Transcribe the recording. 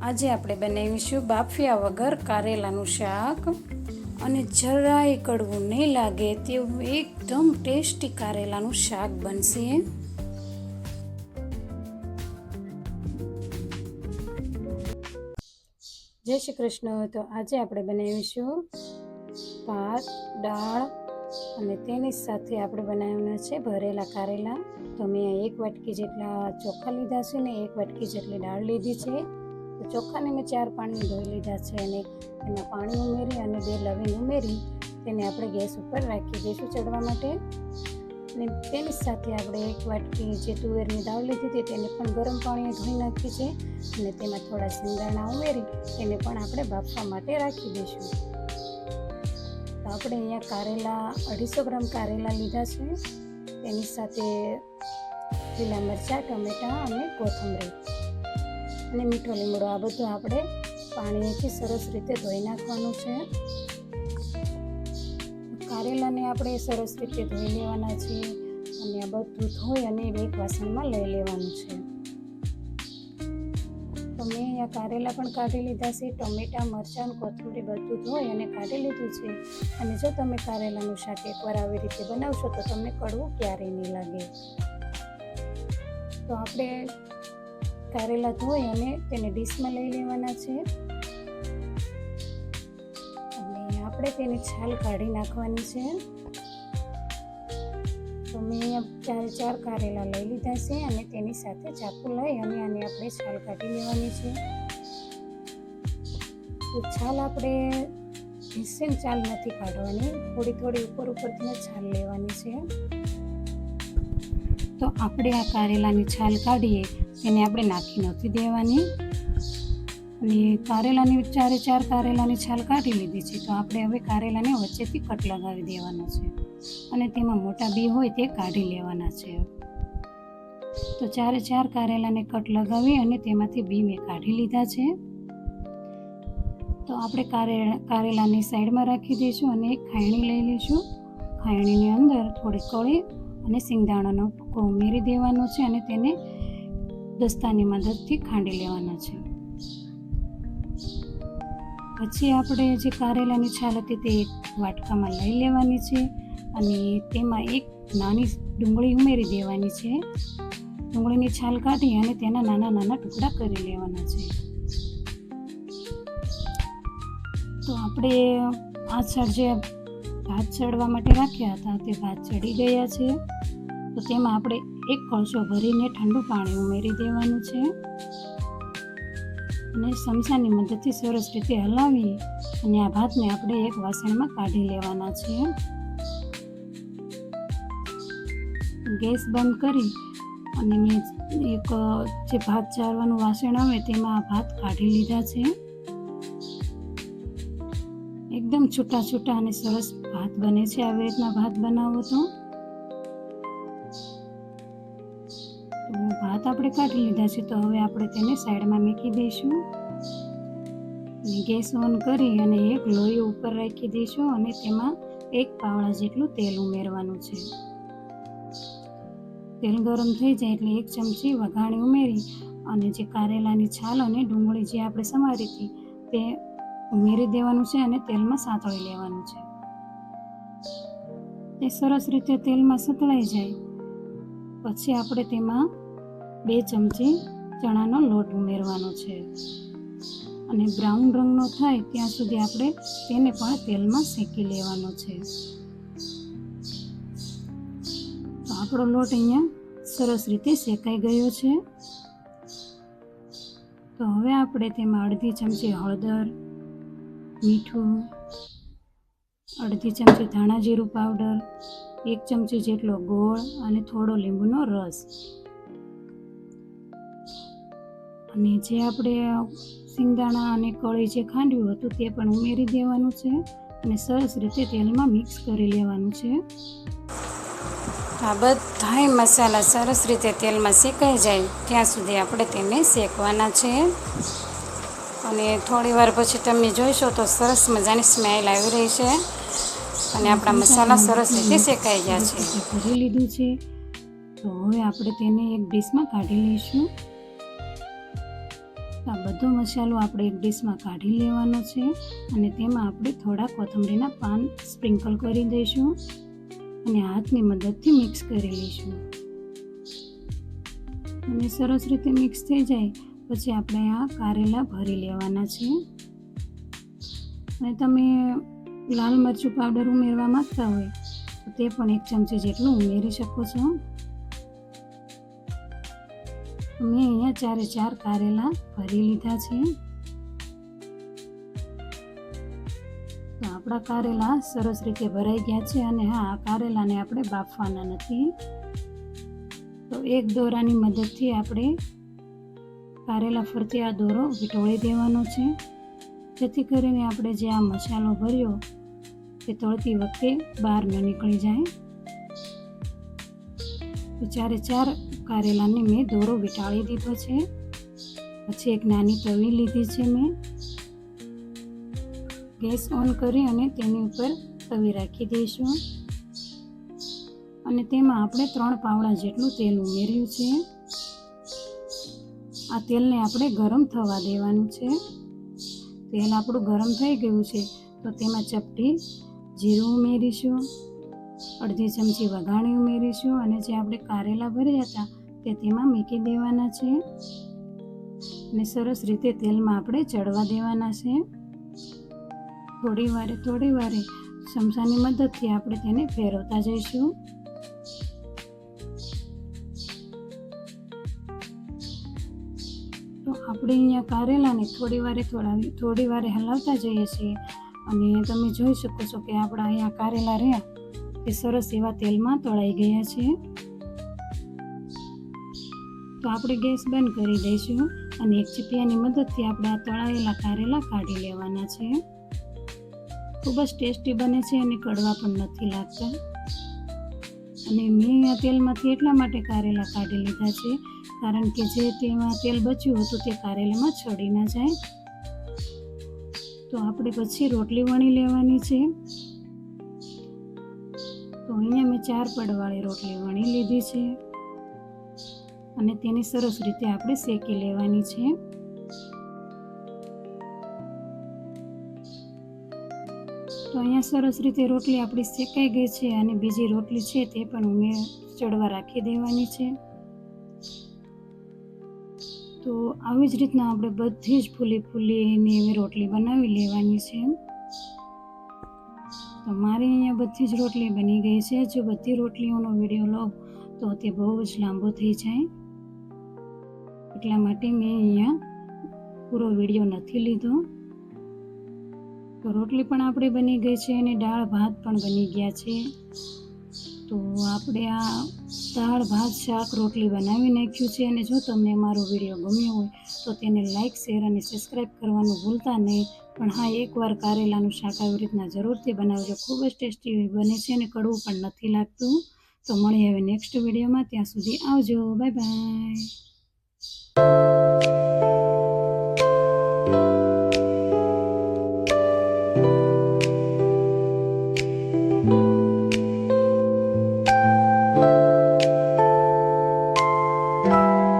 આજે આપણે બનાવીશું બાફિયા વગર કારેલાનું શાક. અને જરાય કડવું નહીં લાગે તેવું એકદમ ટેસ્ટી કારેલાનું શાક બનશે. જય શ્રી કૃષ્ણ. તો આજે આપણે બનાવીશું ભાત, દાળ અને તેની સાથે આપણે બનાવવાના છે ભરેલા કારેલા. તો મેં એક વાટકી જેટલા ચોખા લીધા છે ને એક વાટકી જેટલી દાળ લીધી છે. ચોખાને મેં ચાર પાણી ધોઈ લીધા છે અને એમાં પાણી ઉમેરી અને બે લવિંગ ઉમેરી તેને આપણે ગેસ ઉપર રાખી દઈશું ચડવા માટે. અને તેની સાથે આપણે એક વાટકી જે તુવેરની દાળ લીધી હતી તેને પણ ગરમ પાણીએ ધોઈ નાખી છે અને તેમાં થોડા સિંગાણા ઉમેરી તેને પણ આપણે બાફવા માટે રાખી દઈશું. તો આપણે અહીંયા કારેલા અઢીસો ગ્રામ કારેલા લીધા છે. તેની સાથે લીલા મરચાં, ટમેટાં અને કોથમરી. અને મીઠો લીમડો આ બધું આપણે પાણીથી સરસ રીતે ધોઈ નાખવાનું છે. કારેલાને આપણે સરસ રીતે ધોઈ લેવાના છે અને આ બધું ધોઈ અને એક વાસણમાં લઈ લેવાનું છે. તો મેં કારેલા પણ કાઢી લીધા છે, ટમેટાં, મરચાં, કોથમરી બધું ધોઈ અને કાઢી લીધું છે. અને જો તમે કારેલાનું શાક એકવાર આવી રીતે બનાવશો તો તમને કડવું ક્યારેય નહીં લાગે. તો આપણે કારેલા ધોઈ અને તેને ડીશમાં લઈ લેવાના છે. અને આપણે તેની છાલ કાઢી નાખવાની છે. તો મેં ચાર ચાર કારેલા લઈ લીધા છે અને તેની સાથે ચાકુ લઈ અને આને આપણે છાલ કાઢી લેવાની છે. તો છાલ આપણે ભીસેન છાલ નથી કાઢવાની, થોડી થોડી ઉપર ઉપરથી છાલ લેવાની છે. તો આપણે આ કારેલાની છાલ કાઢીએ તેને આપણે નાખી નથી દેવાની. અને કારેલાની ચારે ચાર કારેલાની છાલ કાઢી લીધી છે. તો આપણે હવે કારેલાને વચ્ચેથી કટ લગાવી દેવાનો છે. અને તેમાં મોટા બી હોય તે કાઢી લેવાના છે. તો ચારે ચાર કારેલાને કટ લગાવી અને તેમાંથી બી મેં કાઢી લીધા છે. તો આપણે કારે, કારેલાની સાઈડમાં રાખી દઈશું અને એક ખાયણી લઈ લઈશું. ખાયણીની અંદર થોડી કળી અને સિંગદાણાનો ભૂકો ઉમેરી દેવાનો છે અને તેને દસ્તાની મદદથી ખાંડી લેવાના છે. પછી આપણે જે કારેલાની છાલ હતી તે એક વાટકામાં લઈ લેવાની છે અને તેમાં એક નાની ડુંગળી ઉમેરી દેવાની છે. ડુંગળીની છાલ કાઢી અને તેના નાના નાના ટુકડા કરી લેવાના છે. તો આપણે આ છાળ જે ભાત ચડવા માટે રાખ્યા હતા તે ભાત ચડી ગયા છે. તો તેમાં આપણે એક કળશો ભરીને ઠંડુ પાણી ઉમેરી દેવાનું છે. અને સમસાની મદદથી સરસ રીતે હલાવી અને આ ભાતને આપણે એક વાસણમાં કાઢી લેવાના છે. ગેસ બંધ કરી અને મેં એક, જે ભાત ચારવાનું વાસણ આવે તેમાં આ ભાત કાઢી લીધા છે. એકદમ છૂટા છૂટા અને સરસ ભાત બને છે. આવી રીતના ભાત બનાવો તો. ભાત આપણે કાઢી લીધા છે, તો હવે આપણે તેને સાઈડમાં મૂકી દઈશું. ગેસ ઓન કરી અને એક લોહી ઉપર રાખી દઈશું અને તેમાં એક પાવડા જેટલું તેલ ઉમેરવાનું છે. તેલ ગરમ થઈ જાય એટલે એક ચમચી વઘાણી ઉમેરી અને જે કારેલાની છાલ અને ડુંગળી જે આપણે સમારી હતી, તે ઉમેરી દેવાનું છે અને તેલમાં સાંતળી લેવાનું છે. તે સરસ રીતે તેલમાં સતળાઈ જાય. પછી આપણે તેમાં બે ચમચી ચણાનો લોટ ઉમેરવાનો છે. અને બ્રાઉન રંગનો થાય ત્યાં સુધી આપણે તેને પણ તેલમાં શેકી લેવાનો છે. તો આપણો લોટ અહીંયા સરસ રીતે શેકાઈ ગયો છે. તો હવે આપણે તેમાં અડધી ચમચી હળદર, મીઠું, અડધી ચમચી ધાણા જીરું પાવડર, એક ચમચી જેટલો ગોળ અને થોડો લીંબુનો રસ. અને જે આપણે સિંગદાણા અને કળી જે ખાંડ્યું હતું તે પણ ઉમેરી દેવાનું છે અને સરસ રીતે તેલમાં મિક્સ કરી લેવાનું છે. આ બધાય મસાલા સરસ રીતે તેલમાં શેકાઈ જાય. ત્યાં સુધી આપણે તેને શેકવાના છે. અને થોડી વાર પછી તમે જોઈશો તો સરસ મજાની સ્મેલ આવી રહી છે. અને આપણા મસાલા સરસ રીતે શેકાઈ ગયા છે. ભરી લીધું છે. તો હવે આપણે તેને એક ડીશમાં કાઢી લઈશું. આ બધો મસાલો આપણે એક ડીશમાં કાઢી લેવાનો છે અને તેમાં આપણે થોડા કોથમરીના પાન સ્પ્રિંકલ કરી દઈશું અને હાથની મદદથી મિક્સ કરી લઈશું. અને સરસ રીતે મિક્સ થઈ જાય પછી આપણે આ કારેલા ભરી લેવાના છે. અને તમે લાલ મરચું પાવડર ઉમેરવા માંગતા હોય તો તે પણ એક ચમચી જેટલું ઉમેરી શકો છો. મેં અહીંયા ચારે ચાર કારેલા ભરી લીધા છે. તો આપણા કારેલા સરસ રીતે ભરાઈ ગયા છે અને હા, આ કારેલાને આપણે બાફવાના નથી. તો એક દોરાની મદદથી આપણે કારેલા ફરતી આ દોરો વીંટોળી દેવાનો છે. જેથી કરીને આપણે જે આ મસાલો ભર્યો, તે તળતી વખતે બહાર ન નીકળી જાય. તો ચારે ચાર કારેલાને મેં દોરો વીંટાળી દીધો છે. પછી એક નાની તવી લીધી છે મેં. ગેસ ઓન કરી અને તેની ઉપર તવી રાખી દઈશું. અને તેમાં આપણે ત્રણ પાવડા જેટલું તેલ ઉમેર્યું છે. આ તેલને આપણે ગરમ થવા દેવાનું છે. તેલ આપણું ગરમ થઈ ગયું છે, તો તેમાં ચપટી જીરું ઉમેરીશું, અડધી ચમચી વઘાણી ઉમેરીશું અને જે આપણે કારેલા ભર્યા હતા તે તેમાં મૂકી દેવાના છે અને સરસ રીતે તેલમાં આપણે ચડવા દેવાના છે. થોડી વારે થોડી વારે ચમચાની મદદથી આપણે તેને ફેરવતા જઈશું. તો આપણે અહીંયા કારેલાને થોડી વારે, થોડા, થોડી વારે હલાવતા જઈએ છીએ અને તમે જોઈ શકો છો કે આપણા અહીંયા કારેલા રહ્યા. એ સરસ એવા તેલમાં તળાઈ ગયા છે. તો આપણે ગેસ બંધ કરી દઈશું અને એક ચીપિયાની મદદથી આપણે આ તળાવેલા કારેલા કાઢી લેવાના છે. ખૂબ જ ટેસ્ટી બને છે અને કડવા પણ નથી લાગતા. અને મેં આ તેલમાંથી એટલા માટે કારેલા કાઢી લીધા છે, કારણ કે જે તેમાં તેલ બચ્યું હતું તે કારેલામાં છડી ના જાય. તો આપણે પછી રોટલી વણી લેવાની છે. તો અહીંયા મેં ચાર પડવાળી રોટલી વણી લીધી છે. અને તેની સરસ રીતે આપણે શેકી લેવાની છે. તો અહીંયા સરસ રીતે રોટલી આપણી શેકાઈ ગઈ છે અને બીજી રોટલી છે તે પણ ઉમેર ચડવા રાખી દેવાની છે. તો આવી જ રીતના આપણે બધી જ ફૂલી ફૂલીને રોટલી બનાવી લેવાની છે. તો મારી અહીંયા બધી જ રોટલી બની ગઈ છે. જો બધી રોટલીઓનો વીડિયો લઉં તો તે બહુ જ લાંબો થઈ જાય. એટલા માટે મેં અહીંયા પૂરો વીડિયો નથી લીધો. તો રોટલી પણ આપણે બની ગઈ છે અને દાળ ભાત પણ બની ગયા છે. તો આપણે આ દાળ, ભાત, શાક, રોટલી બનાવી નાખ્યું છે અને જો તમને મારો વીડિયો ગમ્યો હોય, તો તેને લાઇક શેર અને સબસ્ક્રાઈબ કરવાનું ભૂલતા નહીં. પણ હા, એકવાર કારેલાનું શાક આવી રીતના જરૂરથી બનાવજો. ખૂબ જ ટેસ્ટી બને છે અને કડવું પણ નથી લાગતું. તો મળીએ હવે નેક્સ્ટ વિડીયોમાં. ત્યાં સુધી આવજો. Bye bye.